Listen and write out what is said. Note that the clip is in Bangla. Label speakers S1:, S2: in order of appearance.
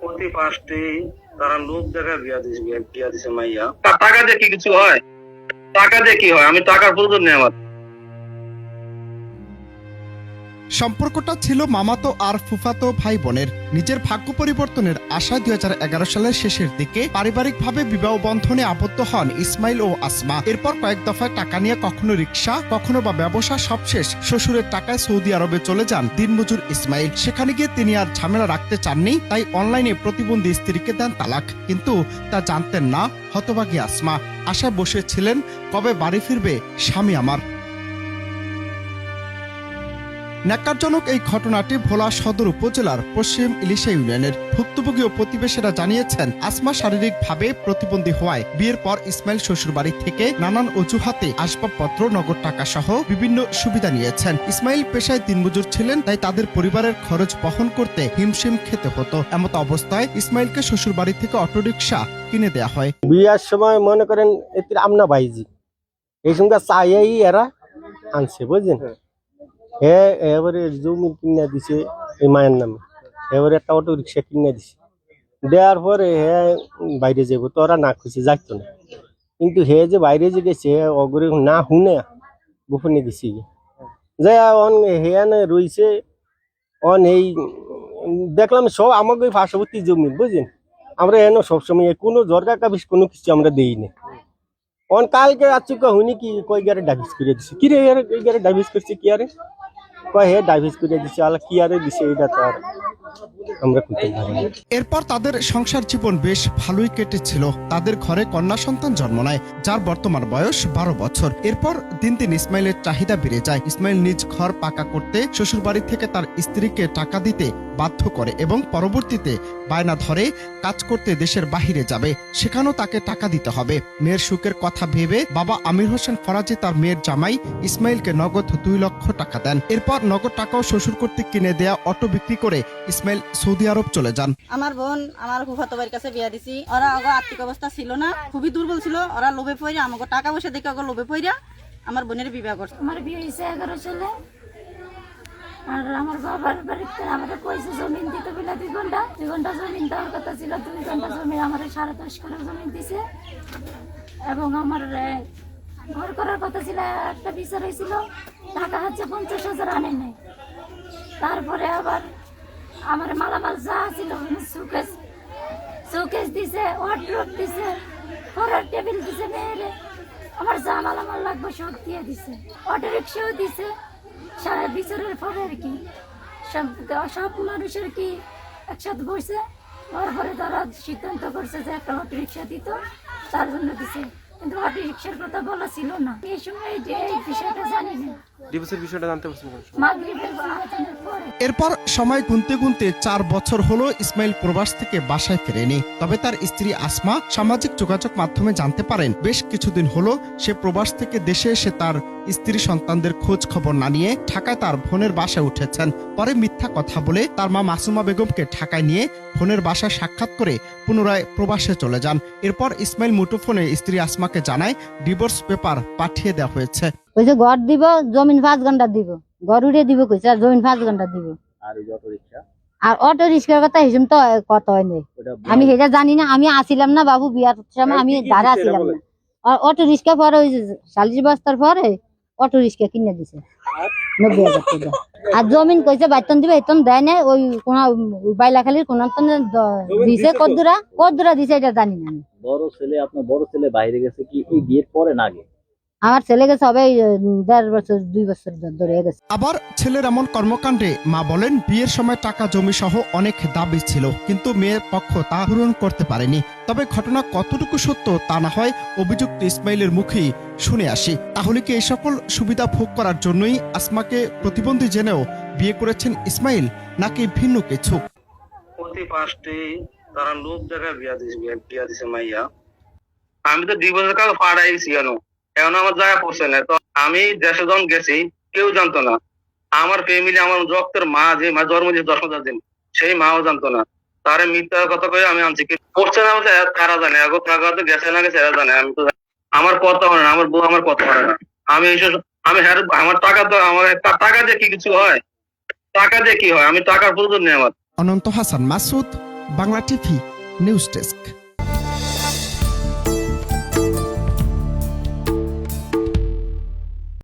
S1: প্রতি পাঁচটি তারা লোক দেখা বিয়া দিছে বিয়া- দিছে মাইয়া। টাকা দিয়ে কি কিছু হয়? টাকা দিয়ে কি হয়? আমি টাকার প্রয়োজন নেই আমার।
S2: সম্পর্কটা ছিল মামাতো আর ফুফাতো ভাই বোনের নিজের ভাগ্য পরিবর্তনের আশায় দুই সালের শেষের দিকে পারিবারিকভাবে বিবাহ বন্ধনে আবদ্ধ হন ইসমাইল ও আসমা। এরপর কয়েক দফায় টাকা নিয়ে কখনো রিক্সা কখনো বা ব্যবসা সবশেষ শ্বশুরের টাকায় সৌদি আরবে চলে যান দিনমজুর ইসমাইল। সেখানে গিয়ে তিনি আর ঝামেলা রাখতে চাননি, তাই অনলাইনে প্রতিবন্ধী স্ত্রীকে দেন তালাক। কিন্তু তা জানতেন না, হতভাগী আসমা। আশায় বসেছিলেন, কবে বাড়ি ফিরবে স্বামী আমার? ন্যাক্কারজনক এই ঘটনাটি ভোলা সদর উপজেলার পশ্চিম ইলিশা ইউনিয়নের ভুক্তভোগী ও প্রতিবেশীরা জানিয়েছেন আসমা শারীরিকভাবে প্রতিবন্ধী হওয়ায় বিয়ের পর ইসমাইল শ্বশুরবাড়ি থেকে নানান অজুহাতে আসবাবপত্র নগদ টাকা সহ বিভিন্ন সুবিধা নিয়েছেন। ইসমাইল পেশায় দিনমজুর ছিলেন তাই তাদের পরিবারের খরচ বহন করতে হিমশিম খেতে হতো। এমত অবস্থায় ইসমাইলকে শ্বশুরবাড়ি থেকে অটোরিকশা কিনে দেয়া হয়।
S3: বিয়ার সময় মনে করেন এতে আমনা বাইজি এই সঙ্গে চাইয়াই এরা আনছে বুঝলেন? হে, এবারে জমি কিনে দিছে এই মায়ের নামে। এবারে একটা অটো রিক্সা কিনে দিছে। দেওয়ার পরে হে, বাইরে যাব তো ওরা না খুশি যাইতো না। কিন্তু হে যে বাইরে যে গেছে অগরে না শুনে গোপনে গেছি যে অন হে না অন এই, দেখলাম সব আমাকে ওই পার্শ্ববর্তী জমি, বুঝলেন? আমরা এন সবসময় কোনো জরগা কাবিস কোনো কিছু আমরা দেই না। অন কালকে আচুকা হুনি কি, কই গারে ডাইভিস করে দিছে? কি রে এই গারে ডাইভিস করছে কি আরে? কয় হে ডাইভিস করে দিছে আলা কি আরে দিছে এইটা তো আর আমরা করতে পারি।
S2: এরপর তাদের সংসার জীবন বেশ ভালোই কেটেছিল। তাদের ঘরে কন্যা সন্তান জন্ম নেয়, যার বর্তমান বয়স বারো বছর। এরপর দিন দিন ইসমাইলের চাহিদা বেড়ে যায়। ইসমাইল নিজ ঘর পাকা করতে শ্বশুরবাড়ি থেকে তার স্ত্রীকে টাকা দিতে বাধ্য করে এবং পরবর্তীতে বায়না ধরে কাজ করতে দেশের বাহিরে যাবে। সেখানেও তাকে টাকা দিতে হবে। মেয়ের সুখের কথা ভেবে বাবা আমির হোসেন ফরাজি তার মেয়ের জামাই ইসমাইলকে নগদ দুই লক্ষ টাকা দেন। এরপর নগদ টাকাও শ্বশুর কর্তৃক কিনে দেয়া অটো বিক্রি করে ইসমাইল সৌদি আরব চলে যান।
S4: আমার বোন আমার ফুফাতো বাড়ির কাছে বিয়া দিছি। ওরা অগো আর্থিক অবস্থা ছিল না খুবই দুর্বল ছিল। ওরা লোভে পড়ে আমাকে টাকা পয়সা দেখে অগো লোভে পড়ে আমার বোনের বিবাহ করছে।
S5: আমার বিয়ে হয়েছে এগারো সালে। আর আমার বাবার বাড়িতে আমার পয়সা জমিন দিতে বলে দুই ঘণ্টা। দুই ঘণ্টা জমিন দেওয়ার কথা ছিল দুই ঘণ্টা জমি আমার সাড়ে দশ করে জমিন দিছে। এবং আমার ঘর করার কথা ছিল একটা বিচার হয়েছিল টাকা হচ্ছে পঞ্চাশ হাজার আনে নাই। তারপরে আবার আমার মালামাল যা ছিল সুকেশ শোকেস দিছে ওয়ার্ড্রপ দিছে, পড়ার টেবিল দিছে, মেয়েরে। আমার যা মালামাল লাগবে সব দিয়ে দিছে। অটো রিক্সাও দিছে। সারা বিচারের পরে আর কি? সব সব মানুষের কি একসাথে বসছে তারপরে তারা সিদ্ধান্ত করছে যে একটা অটো রিক্সা দিত, তার জন্য দিছে। কিন্তু অটো রিক্সার কথা বলা ছিল না। এই সময় যে এই বিষয়টা জানি না।
S6: ডিভোর্সের বিষয়টা জানতে পারছেন
S5: মাগরিবের আলোচনার পরে।
S2: এরপর সময় গুনতে গুনতে চার বছর হলো ইসমাইল প্রবাস থেকে বাসায় ফেরেনি। তবে তার স্ত্রী আসমা সামাজিক যোগাযোগ মাধ্যমে জানতে পারেন বেশ কিছুদিন হলো সে প্রবাস থেকে দেশে এসে তার স্ত্রী সন্তানদের খোঁজ খবর না নিয়ে ঢাকায় তার বোনের বাসায় উঠেছেন। পরে মিথ্যা কথা বলে তার মা মাসুমা বেগমকে ঢাকায় নিয়ে বোনের বাসায় সাক্ষাৎ করে পুনরায় প্রবাসে চলে যান। এরপর ইসমাইল মুঠোফোনে স্ত্রী আসমাকে জানায় ডিভোর্স পেপার পাঠিয়ে দেওয়া হয়েছে।
S7: ওই যে ঘর দিব জমিন পাঁচ ঘণ্টা দিব। ঘর উড়ে দিব কইছে আর জমিন পাঁচ ঘণ্টা দিব। আর অটো রিক্সার কথা হিসেব তো কত হয়নি। আমি সেটা জানি না আমি আসিলাম না বাবু বিয়ার সময় আমি ধারে আসিলাম না। আর অটো রিক্সা পরে ওই চাল্লিশ বস্তার পরে অটো রিক্সা কিনে দিছে। নব্বই হাজার টাকা। আর জমিন কইছে বাইতন দিবে এতন দেয় না ওই কোন বাইলাখালির কোন দিছে কদ্দুরা। কদ্দুরা দিছে এটা জানি না আমি।
S8: বড় ছেলে আপনার বড় ছেলে বাইরে গেছে কি এই বিয়ের পরে না আগে?
S7: আমার ছেলে গেছে সবাই দেড় বছর দুই বছর ধরে গেছে।
S2: আবার ছেলের এমন কর্মকাণ্ডে মা বলেন বিয়ের সময় টাকা জমি সহ অনেক দাবি ছিল কিন্তু মেয়ের পক্ষ তা পূরণ করতে পারেনি। তবে ঘটনা কতটুকু সত্য তা না হয় অভিযুক্ত ইসমাইলের মুখেই শুনে আসি। তাহলে কি এই সকল সুবিধা ভোগ করার জন্যই আসমাকে প্রতিবন্ধী জেনেও বিয়ে করেছেন ইসমাইল নাকি ভিন্ন কিছু?
S1: প্রতি পাঁচটি তারা লোক জায়গায় বিয়া দিছে, বিয়া- দিছে মাইয়া। আমি তো দুই বছর কাল পাড়াই গেছি কেন? এখন আমার জায়গা পড়ছে না। তো আমি দেশে যখন গেছি, কেউ জানতো না। আমার ফ্যামিলি আমার রক্তের মা যে, মা জন্ম দিয়েছে দশ হাজার দিন, সেই মাও জানতো না। তারে মিথ্যা কথা কয়ে আমি আনছি। পড়ছে না তারা জানে? এখন থাকা তো গেছে না গেছে জানে। আমি তো আমার কথা হয় না, আমার বউ আমার কথা হয় না। আমি এইসব, আমি হ্যাঁ আমার টাকা তো, আমার টাকা দিয়ে কি কিছু হয়? টাকা দিয়ে কি হয়? আমি টাকার প্রয়োজন নেই আমার।
S2: Ananta Hasan Masud Bangla TV news desk